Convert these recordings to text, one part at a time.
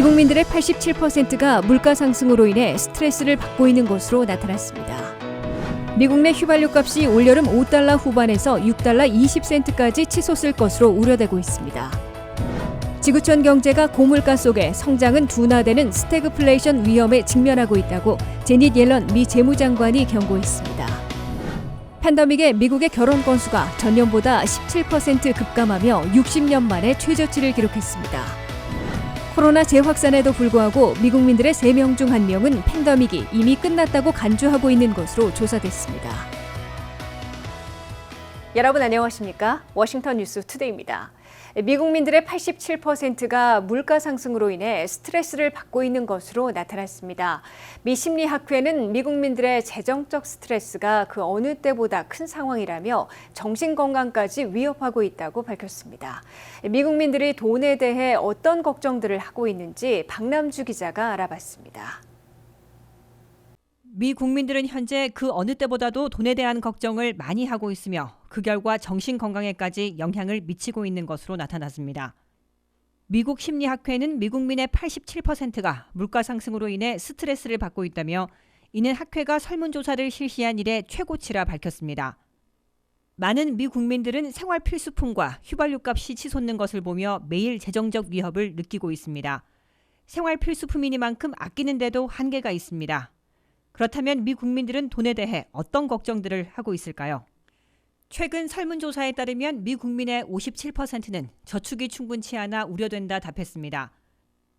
미국민들의 87%가 물가 상승으로 인해 스트레스를 받고 있는 것으로 나타났습니다. 미국 내 휘발유 값이 올여름 5달러 후반에서 6달러 20센트까지 치솟을 것으로 우려되고 있습니다. 지구촌 경제가 고물가 속에 성장은 둔화되는 스태그플레이션 위험에 직면하고 있다고 제닛 옐런 미 재무장관이 경고했습니다. 팬데믹에 미국의 결혼 건수가 전년보다 17% 급감하며 60년 만에 최저치를 기록했습니다. 코로나 재확산에도 불구하고 미국민들의 3명 중 1명은 팬데믹이 이미 끝났다고 간주하고 있는 것으로 조사됐습니다. 여러분 안녕하십니까? 워싱턴 뉴스 투데이입니다. 미국민들의 87%가 물가 상승으로 인해 스트레스를 받고 있는 것으로 나타났습니다. 미 심리학회는 미국민들의 재정적 스트레스가 그 어느 때보다 큰 상황이라며 정신 건강까지 위협하고 있다고 밝혔습니다. 미국민들이 돈에 대해 어떤 걱정들을 하고 있는지 박남주 기자가 알아봤습니다. 미 국민들은 현재 그 어느 때보다도 돈에 대한 걱정을 많이 하고 있으며 그 결과 정신 건강에까지 영향을 미치고 있는 것으로 나타났습니다. 미국 심리학회는 미국민의 87%가 물가 상승으로 인해 스트레스를 받고 있다며 이는 학회가 설문조사를 실시한 이래 최고치라 밝혔습니다. 많은 미 국민들은 생활 필수품과 휘발유 값이 치솟는 것을 보며 매일 재정적 위협을 느끼고 있습니다. 생활 필수품이니만큼 아끼는데도 한계가 있습니다. 그렇다면 미 국민들은 돈에 대해 어떤 걱정들을 하고 있을까요? 최근 설문조사에 따르면 미 국민의 57%는 저축이 충분치 않아 우려된다 답했습니다.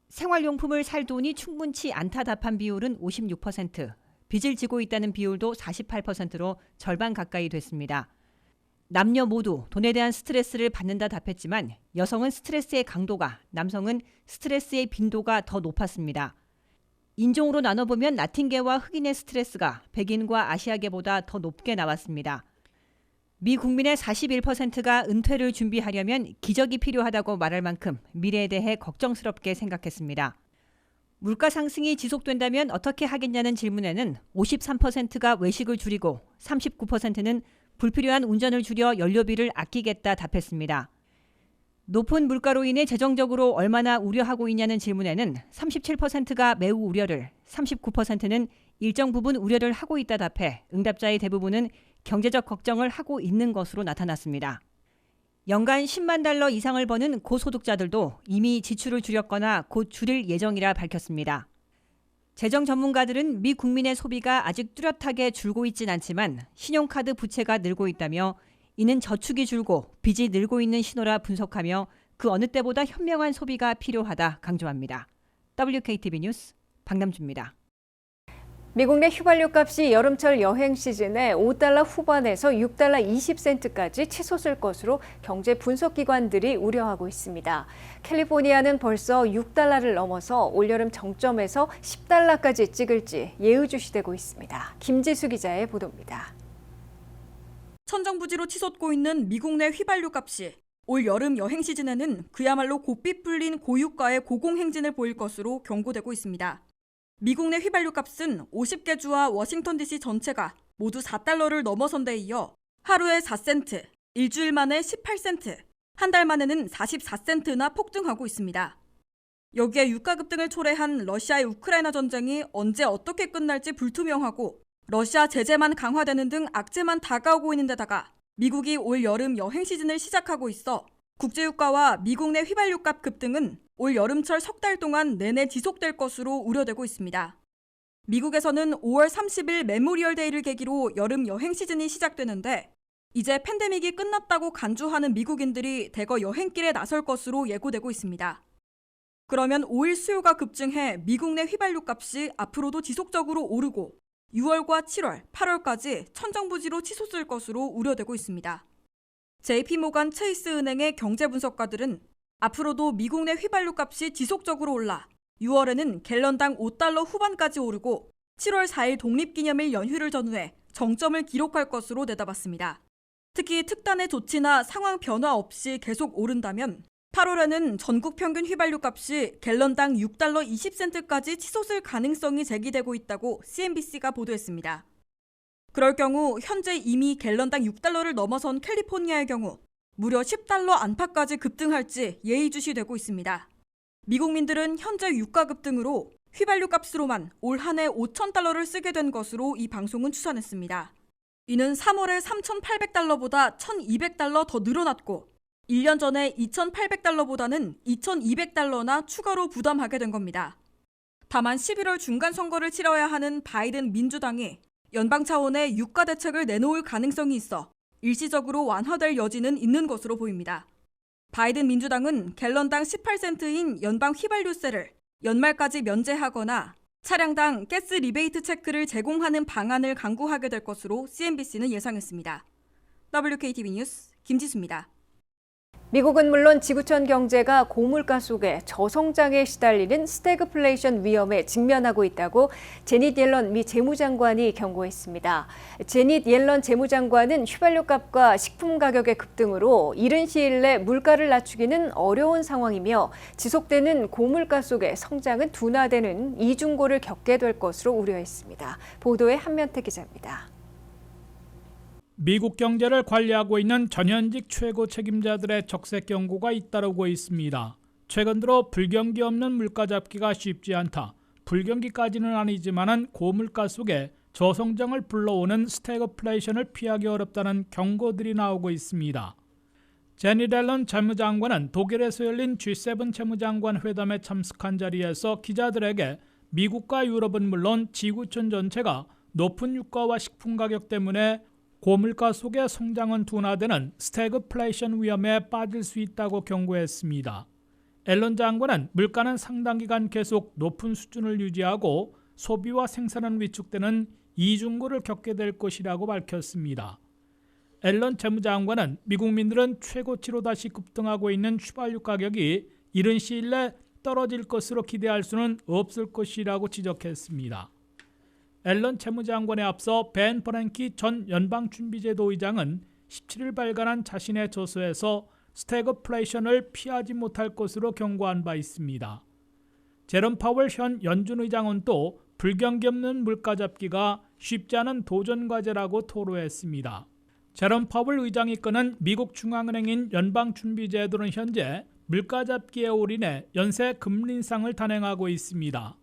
생활용품을 살 돈이 충분치 않다 답한 비율은 56%, 빚을 지고 있다는 비율도 48%로 절반 가까이 됐습니다. 남녀 모두 돈에 대한 스트레스를 받는다 답했지만 여성은 스트레스의 강도가, 남성은 스트레스의 빈도가 더 높았습니다. 인종으로 나눠보면 라틴계와 흑인의 스트레스가 백인과 아시아계보다 더 높게 나왔습니다. 미 국민의 41%가 은퇴를 준비하려면 기적이 필요하다고 말할 만큼 미래에 대해 걱정스럽게 생각했습니다. 물가 상승이 지속된다면 어떻게 하겠냐는 질문에는 53%가 외식을 줄이고 39%는 불필요한 운전을 줄여 연료비를 아끼겠다 답했습니다. 높은 물가로 인해 재정적으로 얼마나 우려하고 있냐는 질문에는 37%가 매우 우려를, 39%는 일정 부분 우려를 하고 있다 답해 응답자의 대부분은 경제적 걱정을 하고 있는 것으로 나타났습니다. 연간 10만 달러 이상을 버는 고소득자들도 이미 지출을 줄였거나 곧 줄일 예정이라 밝혔습니다. 재정 전문가들은 미 국민의 소비가 아직 뚜렷하게 줄고 있진 않지만 신용카드 부채가 늘고 있다며 이는 저축이 줄고 빚이 늘고 있는 신호라 분석하며 그 어느 때보다 현명한 소비가 필요하다 강조합니다. WKTV 뉴스 박남주입니다. 미국 내 휘발유 값이 여름철 여행 시즌에 5달러 후반에서 6달러 20센트까지 치솟을 것으로 경제 분석 기관들이 우려하고 있습니다. 캘리포니아는 벌써 6달러를 넘어서 올여름 정점에서 10달러까지 찍을지 예의주시되고 있습니다. 김지수 기자의 보도입니다. 천정부지로 치솟고 있는 미국 내 휘발유 값이 올 여름 여행 시즌에는 그야말로 고삐 풀린 고유가의 고공행진을 보일 것으로 경고되고 있습니다. 미국 내 휘발유 값은 50개 주와 워싱턴 DC 전체가 모두 4달러를 넘어선 데 이어 하루에 4센트, 일주일 만에 18센트, 한 달 만에는 44센트나 폭등하고 있습니다. 여기에 유가 급등을 초래한 러시아의 우크라이나 전쟁이 언제 어떻게 끝날지 불투명하고 러시아 제재만 강화되는 등 악재만 다가오고 있는 데다가 미국이 올 여름 여행 시즌을 시작하고 있어 국제유가와 미국 내 휘발유값 급등은 올 여름철 석 달 동안 내내 지속될 것으로 우려되고 있습니다. 미국에서는 5월 30일 메모리얼 데이를 계기로 여름 여행 시즌이 시작되는데 이제 팬데믹이 끝났다고 간주하는 미국인들이 대거 여행길에 나설 것으로 예고되고 있습니다. 그러면 5일 수요가 급증해 미국 내 휘발유 값이 앞으로도 지속적으로 오르고 6월과 7월, 8월까지 천정부지로 치솟을 것으로 우려되고 있습니다. JP모간 체이스 은행의 경제 분석가들은 앞으로도 미국 내 휘발유 값이 지속적으로 올라 6월에는 갤런당 5달러 후반까지 오르고 7월 4일 독립기념일 연휴를 전후해 정점을 기록할 것으로 내다봤습니다. 특히 특단의 조치나 상황 변화 없이 계속 오른다면 8월에는 전국 평균 휘발유 값이 갤런당 6달러 20센트까지 치솟을 가능성이 제기되고 있다고 CNBC가 보도했습니다. 그럴 경우 현재 이미 갤런당 6달러를 넘어선 캘리포니아의 경우 무려 10달러 안팎까지 급등할지 예의주시되고 있습니다. 미국민들은 현재 유가 급등으로 휘발유 값으로만 올 한 해 5천 달러를 쓰게 된 것으로 이 방송은 추산했습니다. 이는 3월에 3,800달러보다 1,200달러 더 늘어났고 1년 전에 2,800달러보다는 2,200달러나 추가로 부담하게 된 겁니다. 다만 11월 중간 선거를 치러야 하는 바이든 민주당이 연방 차원의 유가 대책을 내놓을 가능성이 있어 일시적으로 완화될 여지는 있는 것으로 보입니다. 바이든 민주당은 갤런당 18센트인 연방 휘발유세를 연말까지 면제하거나 차량당 가스 리베이트 체크를 제공하는 방안을 강구하게 될 것으로 CNBC는 예상했습니다. WKTV 뉴스 김지수입니다. 미국은 물론 지구촌 경제가 고물가 속에 저성장에 시달리는 스태그플레이션 위험에 직면하고 있다고 제닛 옐런 미 재무장관이 경고했습니다. 제닛 옐런 재무장관은 휘발유 값과 식품 가격의 급등으로 이른 시일 내 물가를 낮추기는 어려운 상황이며 지속되는 고물가 속에 성장은 둔화되는 이중고를 겪게 될 것으로 우려했습니다. 보도에 한면태 기자입니다. 미국 경제를 관리하고 있는 전현직 최고 책임자들의 적색 경고가 잇따르고 있습니다. 최근 들어 불경기 없는 물가 잡기가 쉽지 않다. 불경기까지는 아니지만은 고물가 속에 저성장을 불러오는 스태그플레이션을 피하기 어렵다는 경고들이 나오고 있습니다. 제니 델런 재무장관은 독일에서 열린 G7 재무장관 회담에 참석한 자리에서 기자들에게 미국과 유럽은 물론 지구촌 전체가 높은 유가와 식품 가격 때문에 고물가 속에 성장은 둔화되는 스태그플레이션 위험에 빠질 수 있다고 경고했습니다. 앨런 장관은 물가는 상당 기간 계속 높은 수준을 유지하고 소비와 생산은 위축되는 이중고를 겪게 될 것이라고 밝혔습니다. 앨런 재무장관은 미국민들은 최고치로 다시 급등하고 있는 휘발유 가격이 이른 시일 내 떨어질 것으로 기대할 수는 없을 것이라고 지적했습니다. 앨런 채무장관에 앞서 벤 버랭키 전 연방준비제도 의장은 17일 발간한 자신의 저서에서 스태그플레이션을 피하지 못할 것으로 경고한 바 있습니다. 제롬 파월 현 연준 의장은 또 불경기 없는 물가 잡기가 쉽지 않은 도전 과제라고 토로했습니다. 제롬 파월 의장이 끄는 미국 중앙은행인 연방준비제도는 현재 물가 잡기에 올인해 연쇄 금리 인상을 단행하고 있습니다.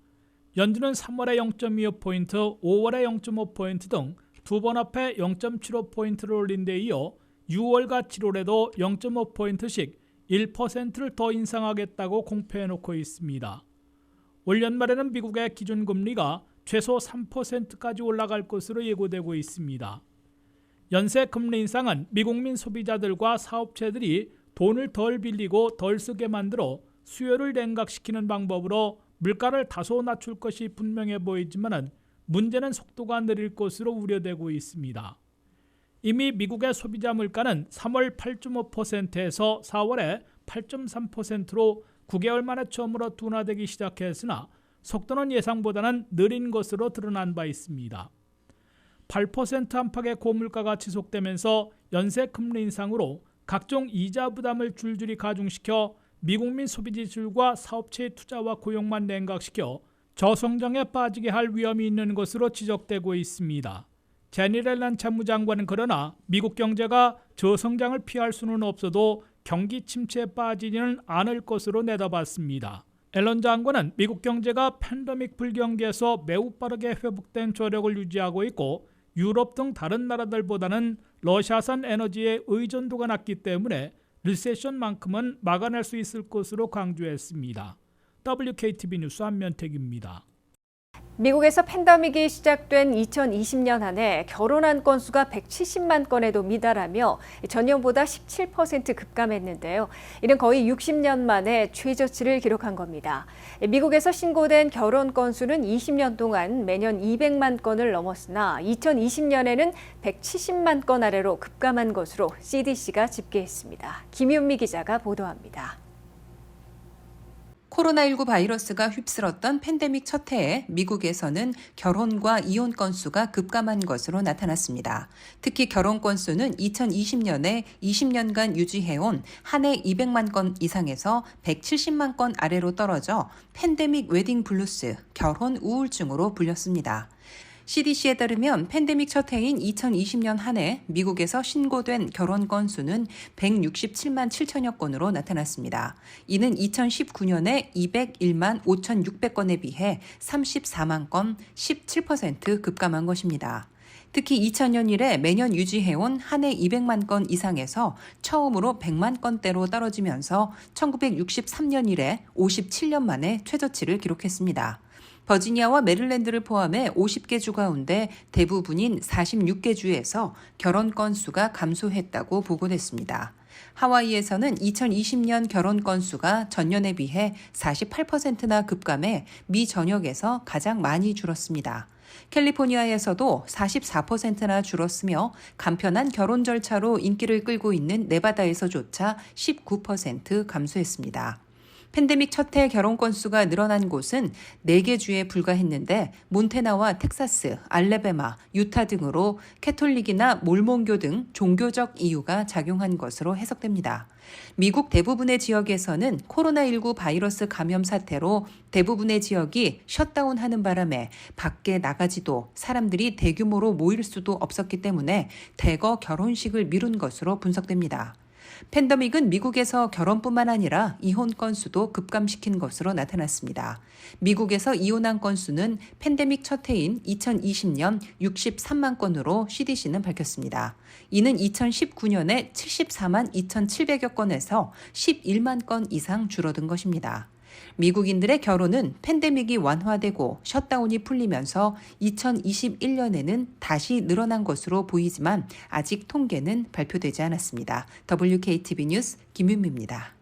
연준은 3월에 0.25포인트, 5월에 0.5포인트 등 두 번 앞에 0.75포인트를 올린 데 이어 6월과 7월에도 0.5포인트씩 1%를 더 인상하겠다고 공표해 놓고 있습니다. 올 연말에는 미국의 기준금리가 최소 3%까지 올라갈 것으로 예고되고 있습니다. 연쇄 금리 인상은 미국민 소비자들과 사업체들이 돈을 덜 빌리고 덜 쓰게 만들어 수요를 냉각시키는 방법으로 물가를 다소 낮출 것이 분명해 보이지만은 문제는 속도가 느릴 것으로 우려되고 있습니다. 이미 미국의 소비자 물가는 3월 8.5%에서 4월에 8.3%로 9개월 만에 처음으로 둔화되기 시작했으나 속도는 예상보다는 느린 것으로 드러난 바 있습니다. 8% 안팎의 고물가가 지속되면서 연쇄 금리 인상으로 각종 이자 부담을 줄줄이 가중시켜 미국민 소비 지출과 사업체의 투자와 고용만 냉각시켜 저성장에 빠지게 할 위험이 있는 것으로 지적되고 있습니다. 제니 렐란 참무장관은 그러나 미국 경제가 저성장을 피할 수는 없어도 경기 침체에 빠지지는 않을 것으로 내다봤습니다. 앨런 장관은 미국 경제가 팬데믹 불경기에서 매우 빠르게 회복된 저력을 유지하고 있고 유럽 등 다른 나라들보다는 러시아산 에너지의 의존도가 낮기 때문에 리세션만큼은 막아낼 수 있을 것으로 강조했습니다. WKTV 뉴스 한면택입니다. 미국에서 팬데믹이 시작된 2020년 한 해 결혼한 건수가 170만 건에도 미달하며 전년보다 17% 급감했는데요. 이는 거의 60년 만에 최저치를 기록한 겁니다. 미국에서 신고된 결혼 건수는 20년 동안 매년 200만 건을 넘었으나 2020년에는 170만 건 아래로 급감한 것으로 CDC가 집계했습니다. 김윤미 기자가 보도합니다. 코로나19 바이러스가 휩쓸었던 팬데믹 첫 해에 미국에서는 결혼과 이혼 건수가 급감한 것으로 나타났습니다. 특히 결혼 건수는 2020년에 20년간 유지해온 한 해 200만 건 이상에서 170만 건 아래로 떨어져 팬데믹 웨딩 블루스, 결혼 우울증으로 불렸습니다. CDC에 따르면 팬데믹 첫 해인 2020년 한 해 미국에서 신고된 결혼 건수는 167만 7천여 건으로 나타났습니다. 이는 2019년에 201만 5,600건에 비해 34만 건, 17% 급감한 것입니다. 특히 2000년 이래 매년 유지해온 한 해 200만 건 이상에서 처음으로 100만 건대로 떨어지면서 1963년 이래 57년 만에 최저치를 기록했습니다. 버지니아와 메릴랜드를 포함해 50개 주 가운데 대부분인 46개 주에서 결혼 건수가 감소했다고 보고됐습니다. 하와이에서는 2020년 결혼 건수가 전년에 비해 48%나 급감해 미 전역에서 가장 많이 줄었습니다. 캘리포니아에서도 44%나 줄었으며 간편한 결혼 절차로 인기를 끌고 있는 네바다에서조차 19% 감소했습니다. 팬데믹 첫 해 결혼 건수가 늘어난 곳은 4개 주에 불과했는데 몬테나와 텍사스, 알레베마, 유타 등으로 캐톨릭이나 몰몬교 등 종교적 이유가 작용한 것으로 해석됩니다. 미국 대부분의 지역에서는 코로나19 바이러스 감염 사태로 대부분의 지역이 셧다운하는 바람에 밖에 나가지도 사람들이 대규모로 모일 수도 없었기 때문에 대거 결혼식을 미룬 것으로 분석됩니다. 팬데믹은 미국에서 결혼뿐만 아니라 이혼 건수도 급감시킨 것으로 나타났습니다. 미국에서 이혼한 건수는 팬데믹 첫 해인 2020년 63만 건으로 CDC는 밝혔습니다. 이는 2019년에 74만 2,700여 건에서 11만 건 이상 줄어든 것입니다. 미국인들의 결혼은 팬데믹이 완화되고 셧다운이 풀리면서 2021년에는 다시 늘어난 것으로 보이지만 아직 통계는 발표되지 않았습니다. WKTV 뉴스 김윤미입니다.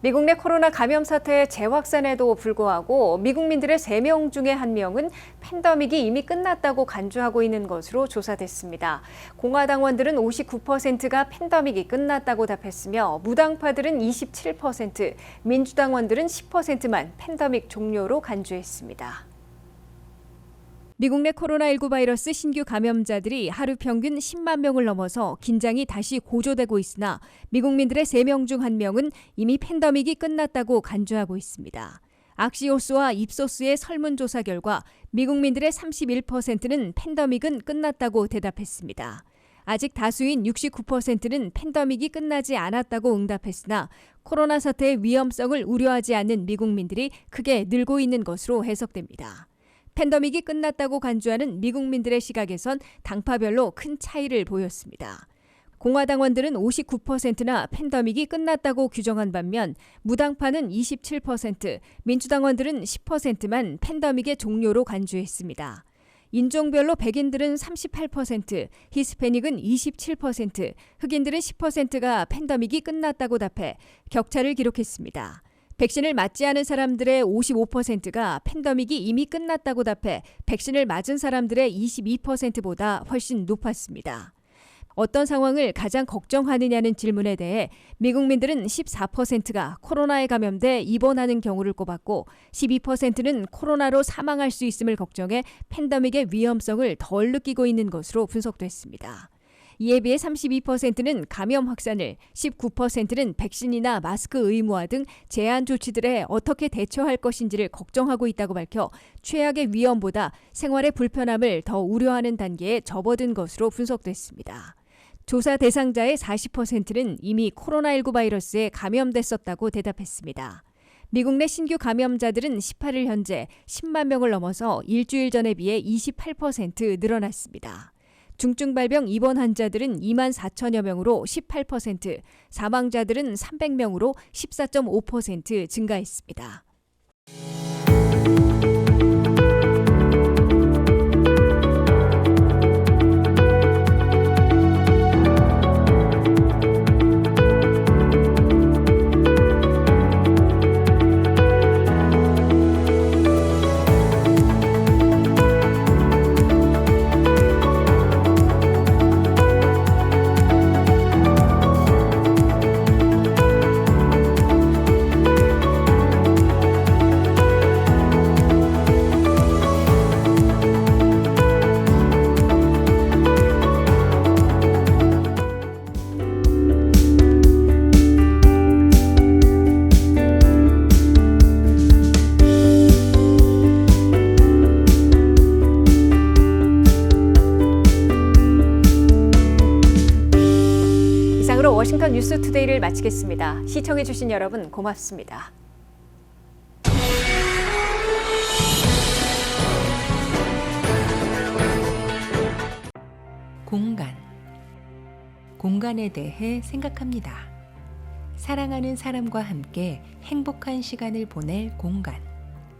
미국 내 코로나 감염 사태의 재확산에도 불구하고 미국민들의 3명 중에 1명은 팬데믹이 이미 끝났다고 간주하고 있는 것으로 조사됐습니다. 공화당원들은 59%가 팬데믹이 끝났다고 답했으며 무당파들은 27%, 민주당원들은 10%만 팬데믹 종료로 간주했습니다. 미국 내 코로나19 바이러스 신규 감염자들이 하루 평균 10만 명을 넘어서 긴장이 다시 고조되고 있으나 미국민들의 3명 중 1명은 이미 팬데믹이 끝났다고 간주하고 있습니다. 악시오스와 입소스의 설문조사 결과 미국민들의 31%는 팬데믹은 끝났다고 대답했습니다. 아직 다수인 69%는 팬데믹이 끝나지 않았다고 응답했으나 코로나 사태의 위험성을 우려하지 않는 미국민들이 크게 늘고 있는 것으로 해석됩니다. 팬데믹이 끝났다고 간주하는 미국민들의 시각에선 당파별로 큰 차이를 보였습니다. 공화당원들은 59%나 팬데믹이 끝났다고 규정한 반면 무당파는 27%, 민주당원들은 10%만 팬데믹의 종료로 간주했습니다. 인종별로 백인들은 38%, 히스패닉은 27%, 흑인들은 10%가 팬데믹이 끝났다고 답해 격차를 기록했습니다. 백신을 맞지 않은 사람들의 55%가 팬데믹이 이미 끝났다고 답해 백신을 맞은 사람들의 22%보다 훨씬 높았습니다. 어떤 상황을 가장 걱정하느냐는 질문에 대해 미국민들은 14%가 코로나에 감염돼 입원하는 경우를 꼽았고 12%는 코로나로 사망할 수 있음을 걱정해 팬데믹의 위험성을 덜 느끼고 있는 것으로 분석됐습니다. 이에 비해 32%는 감염 확산을, 19%는 백신이나 마스크 의무화 등 제한 조치들에 어떻게 대처할 것인지를 걱정하고 있다고 밝혀 최악의 위험보다 생활의 불편함을 더 우려하는 단계에 접어든 것으로 분석됐습니다. 조사 대상자의 40%는 이미 코로나19 바이러스에 감염됐었다고 대답했습니다. 미국 내 신규 감염자들은 18일 현재 10만 명을 넘어서 일주일 전에 비해 28% 늘어났습니다. 중증 발병 입원 환자들은 2만 4천여 명으로 18%, 사망자들은 300명으로 14.5% 증가했습니다. 1분간 뉴스 투데이를 마치겠습니다. 시청해주신 여러분 고맙습니다. 공간. 공간에 대해 생각합니다. 사랑하는 사람과 함께 행복한 시간을 보낼 공간.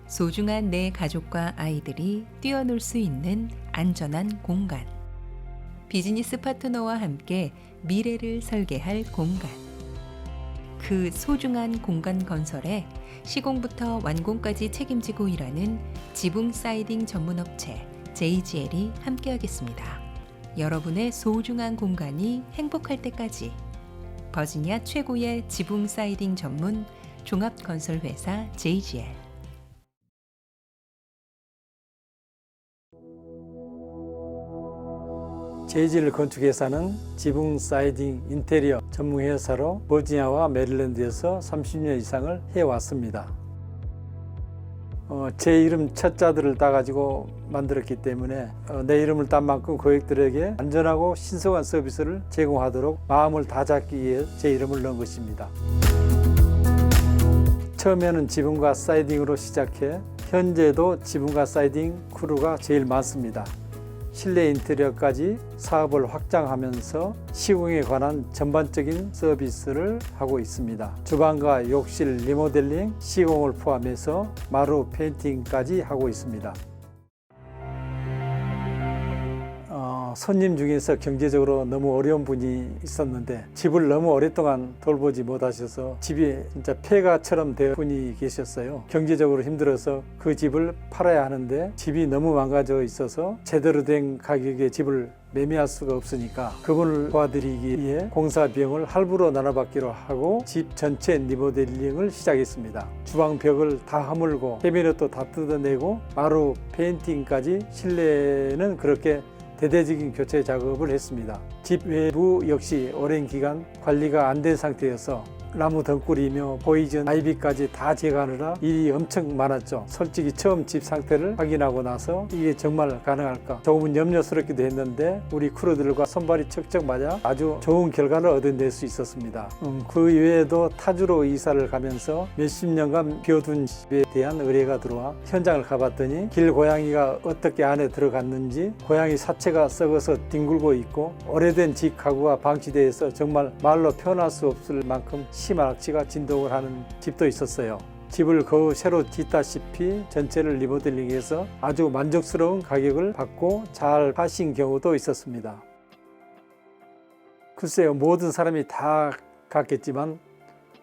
소중한 내 가족과 아이들이 뛰어놀 수 있는 안전한 공간. 비즈니스 파트너와 함께 미래를 설계할 공간. 그 소중한 공간 건설에 시공부터 완공까지 책임지고 일하는 지붕 사이딩 전문 업체 JGL이 함께하겠습니다. 여러분의 소중한 공간이 행복할 때까지 버지니아 최고의 지붕 사이딩 전문 종합 건설 회사 JGL 제이질 건축회사는 지붕 사이딩 인테리어 전문 회사로 버지니아와 메릴랜드에서 30년 이상을 해왔습니다. 어, 제 이름 첫 자들을 따가지고 만들었기 때문에 어, 내 이름을 딴 만큼 고객들에게 안전하고 신속한 서비스를 제공하도록 마음을 다잡기 위해 제 이름을 넣은 것입니다. 처음에는 지붕과 사이딩으로 시작해 현재도 지붕과 사이딩 크루가 제일 많습니다. 실내 인테리어까지 사업을 확장하면서 시공에 관한 전반적인 서비스를 하고 있습니다. 주방과 욕실 리모델링, 시공을 포함해서 마루 페인팅까지 하고 있습니다. 손님 중에서 경제적으로 너무 어려운 분이 있었는데 집을 너무 오랫동안 돌보지 못하셔서 집이 진짜 폐가처럼 된 분이 계셨어요. 경제적으로 힘들어서 그 집을 팔아야 하는데 집이 너무 망가져 있어서 제대로 된 가격에 집을 매매할 수가 없으니까 그분을 도와드리기 위해 공사 비용을 할부로 나눠받기로 하고 집 전체 리모델링을 시작했습니다. 주방 벽을 다 허물고 캐비넷도 다 뜯어내고 마루 페인팅까지 실내는 그렇게 대대적인 교체 작업을 했습니다. 집 외부 역시 오랜 기간 관리가 안 된 상태여서 나무 덩굴이며 포이즌 아이비까지 다 제거하느라 일이 엄청 많았죠. 솔직히 처음 집 상태를 확인하고 나서 이게 정말 가능할까 조금은 염려스럽기도 했는데 우리 크루들과 손발이 척척 맞아 아주 좋은 결과를 얻어낼 수 있었습니다. 음, 그 외에도 타주로 이사를 가면서 몇십 년간 비워둔 집에 대한 의뢰가 들어와 현장을 가봤더니 길 고양이가 어떻게 안에 들어갔는지 고양이 사체가 썩어서 뒹굴고 있고 오래된 집 가구가 방치되어서 정말 말로 표현할 수 없을 만큼 악취가 진동을 하는 집도 있었어요. 집을 거의 새로 짓다시피 전체를 리모델링 해서 아주 만족스러운 가격을 받고 잘 하신 경우도 있었습니다. 글쎄요, 모든 사람이 다 갔겠지만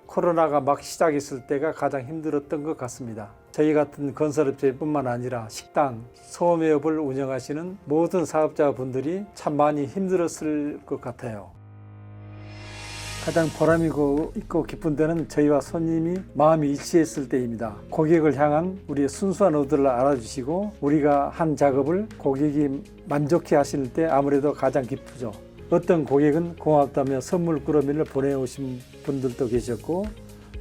코로나가 막 시작했을 때가 가장 힘들었던 것 같습니다. 저희 같은 건설업체뿐만 아니라 식당, 소매업을 운영하시는 모든 사업자분들이 참 많이 힘들었을 것 같아요. 가장 보람이고 있고 기쁜 때는 저희와 손님이 마음이 일치했을 때입니다. 고객을 향한 우리의 순수한 의도를 알아주시고 우리가 한 작업을 고객이 만족해 하실 때 아무래도 가장 기쁘죠. 어떤 고객은 고맙다며 선물 꾸러미를 보내오신 분들도 계셨고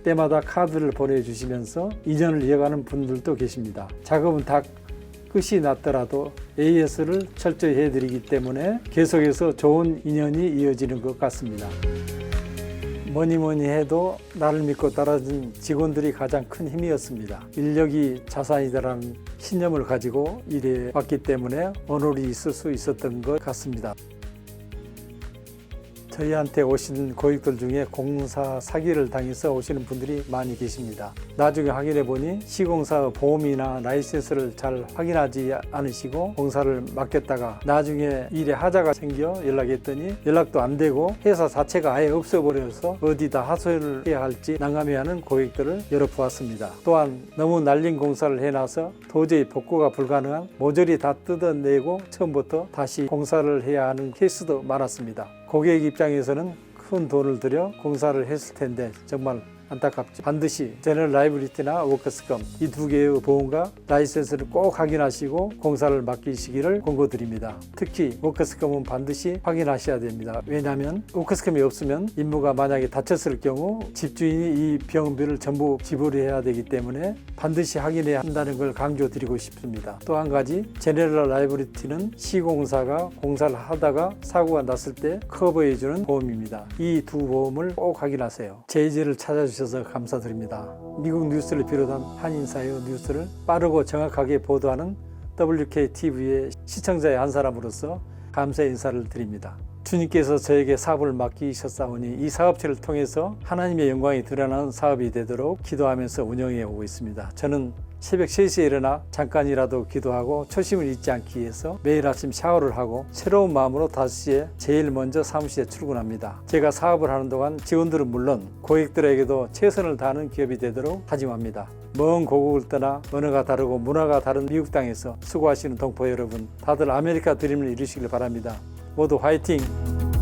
때마다 카드를 보내주시면서 인연을 이어가는 분들도 계십니다. 작업은 다 끝이 났더라도 AS를 철저히 해드리기 때문에 계속해서 좋은 인연이 이어지는 것 같습니다. 뭐니 뭐니 해도 나를 믿고 따라준 직원들이 가장 큰 힘이었습니다. 인력이 자산이다라는 신념을 가지고 일해 왔기 때문에 오늘이 있을 수 있었던 것 같습니다. 저희한테 오신 고객들 중에 공사 사기를 당해서 오시는 분들이 많이 계십니다. 나중에 확인해 보니 시공사 보험이나 라이센스를 잘 확인하지 않으시고 공사를 맡겼다가 나중에 일에 하자가 생겨 연락했더니 연락도 안 되고 회사 자체가 아예 없어버려서 어디다 하소연을 해야 할지 난감해하는 고객들을 여러 보았습니다. 또한 너무 날린 공사를 해놔서 도저히 복구가 불가능한 모조리 다 뜯어내고 처음부터 다시 공사를 해야 하는 케이스도 많았습니다. 고객 입장에서는 큰 돈을 들여 공사를 했을 텐데 정말 안타깝죠. 반드시 제너럴 라이브리티나 워커스컴 이 두 개의 보험과 라이센스를 꼭 확인하시고 공사를 맡기시기를 권고드립니다. 특히 워커스컴은 반드시 확인하셔야 됩니다. 왜냐하면 워커스컴이 없으면 임무가 만약에 다쳤을 경우 집주인이 이 병원비를 전부 지불해야 되기 때문에 반드시 확인해야 한다는 걸 강조드리고 싶습니다. 또 한 가지 제너럴 라이브리티는 시공사가 공사를 하다가 사고가 났을 때 커버해주는 보험입니다. 이 두 보험을 꼭 확인하세요. 제이지를 찾아주 셔서 감사드립니다. 미국 뉴스를 비롯한 한인사회 뉴스를 빠르고 정확하게 보도하는 WKTV의 시청자의 한 사람으로서 감사 인사를 드립니다. 주님께서 저에게 사업을 맡기셨사오니 이 사업체를 통해서 하나님의 영광이 드러나는 사업이 되도록 기도하면서 운영해 오고 있습니다. 저는 새벽 3시에 일어나 잠깐이라도 기도하고 초심을 잊지 않기 위해서 매일 아침 샤워를 하고 새로운 마음으로 5시에 제일 먼저 사무실에 출근합니다. 제가 사업을 하는 동안 직원들은 물론 고객들에게도 최선을 다하는 기업이 되도록 다짐합니다. 먼 고국을 떠나 언어가 다르고 문화가 다른 미국 땅에서 수고하시는 동포 여러분 다들 아메리카 드림을 이루시길 바랍니다. 모두 화이팅!